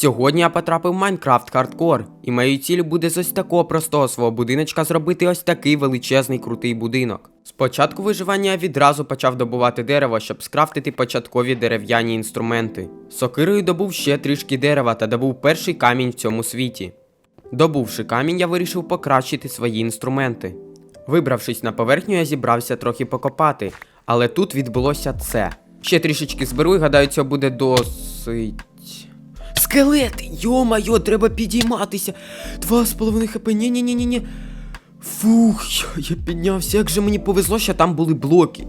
Сьогодні я потрапив в Майнкрафт Хардкор, і моєю ціллю буде з ось такого простого свого будиночка зробити ось такий величезний крутий будинок. Спочатку виживання я відразу почав добувати дерево, щоб скрафтити початкові дерев'яні інструменти. Сокирою добув ще трішки дерева та добув перший камінь в цьому світі. Добувши камінь, я вирішив покращити свої інструменти. Вибравшись на поверхню, я зібрався трохи покопати, але тут відбулося це. Ще трішечки зберу і гадаю, цього буде досить. Скелет! Йо-майо, треба підійматися. Два з половиною хп. ні ні ні ні ні Фух, я піднявся. Як же мені повезло, що там були блоки.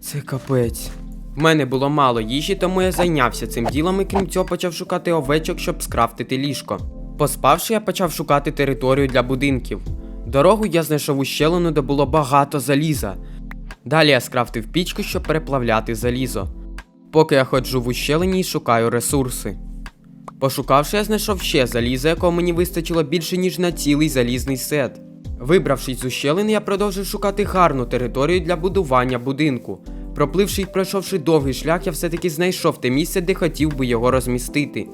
Це капець. В мене було мало їжі, тому я зайнявся цим ділом і крім цього почав шукати овечок, щоб скрафтити ліжко. Поспавши, я почав шукати територію для будинків. Дорогу я знайшов ущелину, де було багато заліза. Далі я скрафтив пічку, щоб переплавляти залізо. Поки я ходжу в ущелині і шукаю ресурси. Пошукавши, я знайшов ще залізо, якого мені вистачило більше, ніж на цілий залізний сет. Вибравшись з ущелини, я продовжив шукати гарну територію для будування будинку. Пропливши і пройшовши довгий шлях, я все-таки знайшов те місце, де хотів би його розмістити.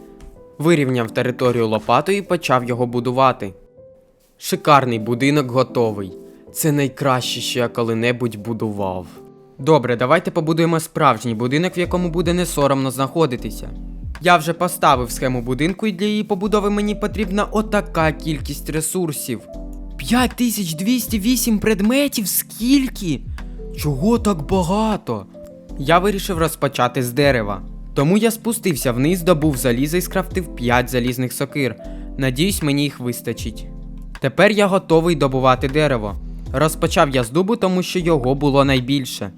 Вирівняв територію лопатою і почав його будувати. Шикарний будинок готовий. Це найкраще, що я коли-небудь будував. Добре, давайте побудуємо справжній будинок, в якому буде не соромно знаходитися. Я вже поставив схему будинку, і для її побудови мені потрібна отака кількість ресурсів. 5208 предметів? Скільки? Чого так багато? Я вирішив розпочати з дерева. Тому я спустився вниз, добув залізо і скрафтив 5 залізних сокир. Надіюсь, мені їх вистачить. Тепер я готовий добувати дерево. Розпочав я з дубу, тому що його було найбільше.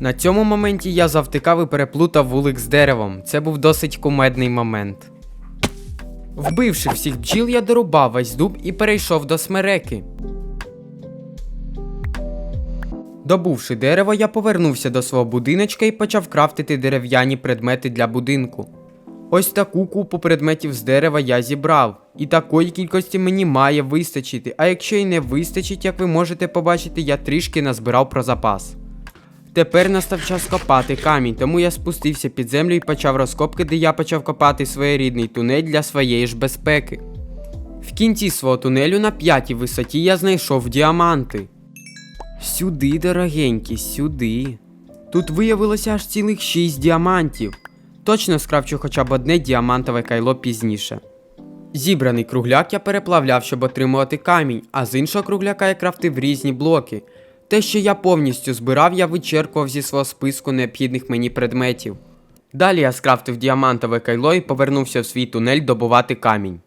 На цьому моменті я завтикав і переплутав вулик з деревом. Це був досить кумедний момент. Вбивши всіх бджіл, я дорубав весь дуб і перейшов до смереки. Добувши дерево, я повернувся до свого будиночка і почав крафтити дерев'яні предмети для будинку. Ось таку купу предметів з дерева я зібрав, і такої кількості мені має вистачити, а якщо й не вистачить, як ви можете побачити, я трішки назбирав про запас. Тепер настав час копати камінь, тому я спустився під землю і почав розкопки, де я почав копати своєрідний тунель для своєї ж безпеки. В кінці свого тунелю на п'ятій висоті я знайшов діаманти. Сюди, дорогенькі, сюди. Тут виявилося аж цілих шість діамантів. Точно скрафчу хоча б одне діамантове кайло пізніше. Зібраний кругляк я переплавляв, щоб отримувати камінь, а з іншого кругляка я крафтив різні блоки. Те, що я повністю збирав, я вичерпував зі свого списку необхідних мені предметів. Далі я скрафтив діамантове кайло і повернувся в свій тунель добувати камінь.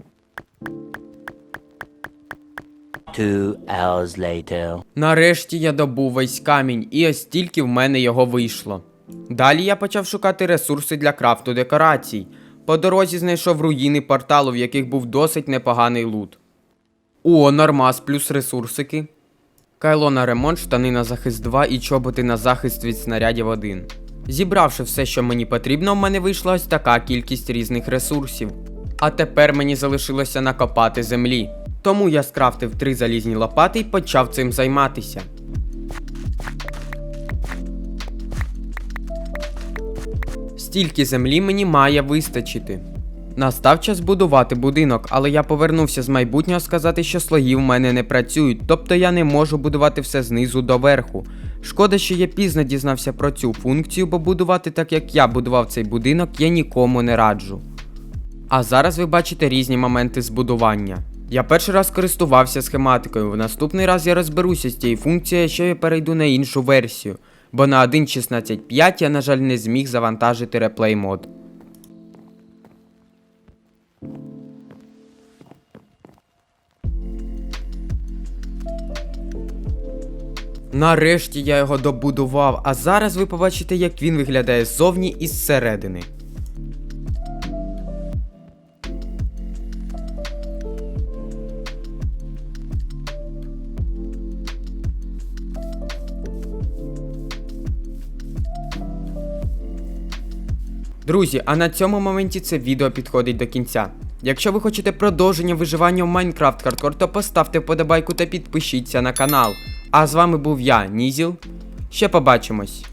Two hours later. Нарешті я добув весь камінь, і ось тільки в мене його вийшло. Далі я почав шукати ресурси для крафту декорацій. По дорозі знайшов руїни порталу, в яких був досить непоганий лут. О, нормас плюс ресурсики. Кайло на ремонт, штани на захист 2 і чоботи на захист від снарядів 1. Зібравши все, що мені потрібно, в мене вийшла ось така кількість різних ресурсів. А тепер мені залишилося накопати землі. Тому я скрафтив три залізні лопати і почав цим займатися. Стільки землі мені має вистачити. Настав час будувати будинок, але я повернувся з майбутнього сказати, що слої в мене не працюють, тобто я не можу будувати все знизу до верху. Шкода, що я пізно дізнався про цю функцію, бо будувати так, як я будував цей будинок, я нікому не раджу. А зараз ви бачите різні моменти збудування. Я перший раз користувався схематикою, в наступний раз я розберуся з цією функцією, що я перейду на іншу версію, бо на 1.16.5 я, на жаль, не зміг завантажити реплей мод. Нарешті я його добудував, а зараз ви побачите, як він виглядає ззовні і зсередини. Друзі, а на цьому моменті це відео підходить до кінця. Якщо ви хочете продовження виживання в Minecraft Hardcore, то поставте вподобайку та підпишіться на канал. А з вами був я, Нізіл. Ще побачимось.